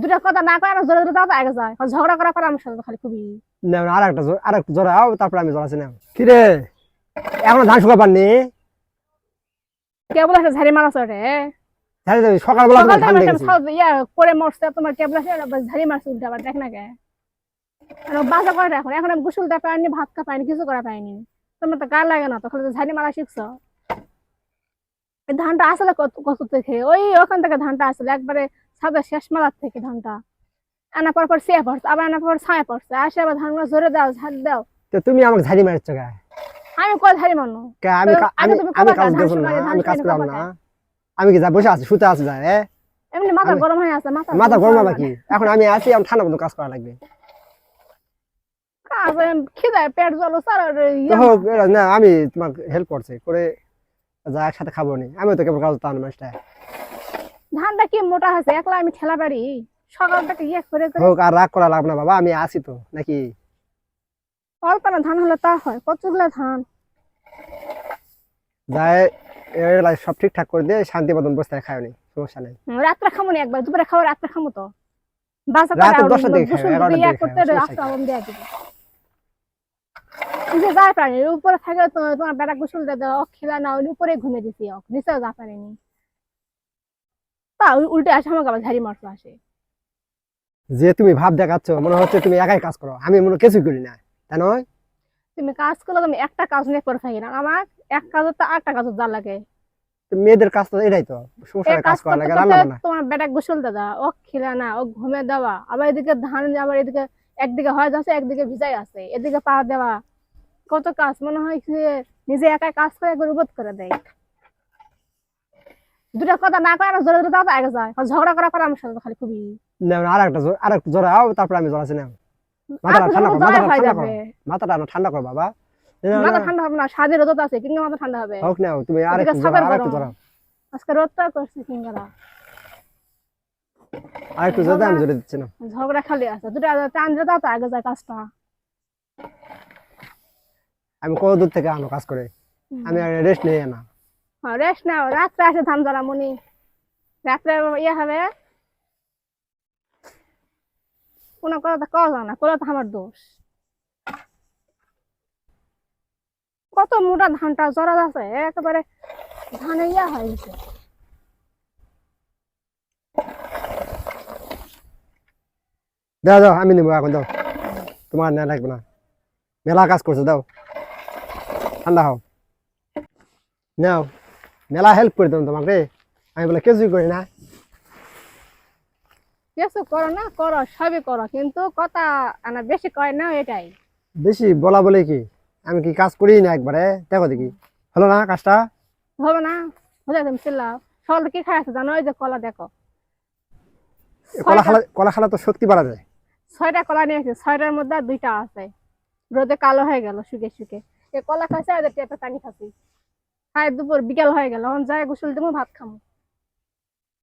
দুটা কথা না কয় আর জোরে জোরে দাও আগে যায়। ঝগড়া করা করে আমার সাথে খালি খুবই। না আর একটা আর একটু জড়াও তারপরে আমি জড়াচ্ছি না। কি রে এখন ধান শুকা পাননি? বলেছে ঝাড়ি মারাছো রে ঝাড়ি সকালবেলা সকাল ধান দেখেছি। ইয়া করে মরছে তোমার কে বলেছে ঝাড়ি মারছে উল্টা আবার দেখ না কে। আর বাজা করে এখন এখন আমি গোসলটা পাইনি ভাত খা পাইনি কিছু করা পাইনি। তোমার তো গাল লাগে না তো ঝাড়ি মারা শিখছো। ধানটা আসলে কত থেকে? ওই ওখান থেকে ধানটা আসলে একবারে ছাদের শেষ মালার থেকে ধানটা। আনা পর পর সিয়া পড়ছে আবার আনা পর ছায়া পড়ছে। আসে আবার ধানগুলো জোরে দাও ঝাড় দাও। তো তুমি আমাকে ঝাড়ি মারছো কে? আমি কয় ঝাড়ি মানো কে আমি আমি আমি কাজ ধান দেবো না আমি কাজ কবাটা? না। আমি কি যা বসে আছি শুতে আছি যায় এমনি মাথা গরম হয়ে আছে মাথা মাথা গরম গরম হয়ে হবে কি? এখন আমি আছি আমার ঠান্ডা মতো কাজ করা লাগবে। কাজ খিদায় পেট জ্বলো স্যার ইয়ে। না আমি তোমাকে হেল্প করছি করে যা একসাথে খাব নি। আমি তো কেবল কাজ তান মানুষটা ধানটা কি মোটা হয়েছে? একলা আমি ঠেলা পারি সকালটাকে ইয়ে করে করে হোক আর রাগ করা লাগবে না বাবা আমি আছি তো নাকি? অল্প না ধান হলে তা হয় কতগুলো ধান? যায় এগুলা সব ঠিকঠাক করে দিয়ে শান্তি মতন বসে খাও নি সমস্যা নেই। রাত্রে খামো নি একবার দুপুরে খাব রাত্রে খামো তো। বাসা রাতে দশটার দিকে খাবে, করতে খাবে, আবার দেয়া নিচে যায় পানি উপরে থাকে তোমার বেটা না উপরে ঘুমিয়ে দিছি নিচে যা পারেনি তা উল্টে আসে আমাকে আবার ঝাড়ি মারতে আসে। যে তুমি ভাব দেখাচ্ছ মনে হচ্ছে তুমি একাই কাজ করো। আমি মনে কিছুই করি না। তাই নয়? তুমি কাজ করলে তুমি একটা কাজ নিয়ে করে থাকি না। আমার এক কাজের তো কাজের যা লাগে। মেয়েদের কাজ তো এটাই তো কাজ করা লাগে রান্না বান্না। তোমার বেটা গোসল দাদা ও খেলা না ও ঘুমে দেওয়া। আবার এদিকে ধান আবার এদিকে একদিকে হয় যাচ্ছে একদিকে ভিজাই আছে। এদিকে পা দেওয়া। কত কাজ মনে হয় নিজে একাই কাজ করে একবার উবোধ করে দেয়। দুটা কথা না কয় আর জোরে জোরে দাও তো আগে যায়। ঝগড়া করা করে আমার সাথে খালি খুবই না আর একটা আর একটু জড়াও তারপরে আমি জড়াচ্ছি না মাথাটা আর ঠান্ডা তোমার করো জ্বর মাথাটা ঠান্ডা করো। মাথাটা ঠান্ডা করো বাবা। না, না, মাথা ঠান্ডা হবে না স্বাদের রোদ আছে কিন্তু মাথা ঠান্ডা হবে। হোক না তুমি আর একটু সাপের আর একটু গরম। আজকে রোদটা করছে সিঙ্গারা। আর একটু জড়াতে আমি জড়ে দিচ্ছি না। ঝগড়া খালি আছে দুটা টান আগে যায় কাজটা। আমি কত দূর থেকে আনো কাজ করে? আমি রেস্ট নিয়ে না। রেস্ট নাও রাত্রে আসে ধান মনি। রাত্রে ইয়ে হবে। কোনো কথা কওয়া না কোনো আমার দোষ। কত মোটা ধানটা জরা আছে একেবারে ধানে ইয়া হয়ে গেছে। দাও দাও আমি নেব এখন দাও। তোমার না লাগবে না। মেলা কাজ করছ দাও। ঠান্ডা হও। নাও মেলা হেল্প করে দেবো তোমাকে আমি বলে কিছুই করি না? কিছু করো না করো সবই করো কিন্তু কথা আনা বেশি কয় না এটাই। বেশি বলা বলে কি? আমি কি কাজ করি না একবারে? দেখো দেখি। হলো না কাজটা? হবে না বুঝা তুমি চিল্লাও সকালে কি খাই আছে জানো? ওই যে কলা দেখো। কলা খালা কলা খালা তো শক্তি বাড়া যায়। ছয়টা কলা নিয়ে এসেছি ছয়টার মধ্যে দুইটা আছে। রোদে কালো হয়ে গেল শুকে শুকে এ কলা খাইছে আর টেপে পানি খাচ্ছি খাই দুপুর, বিকাল হয়ে গেল, এখন যাই গোসল দেবো, ভাত খামো।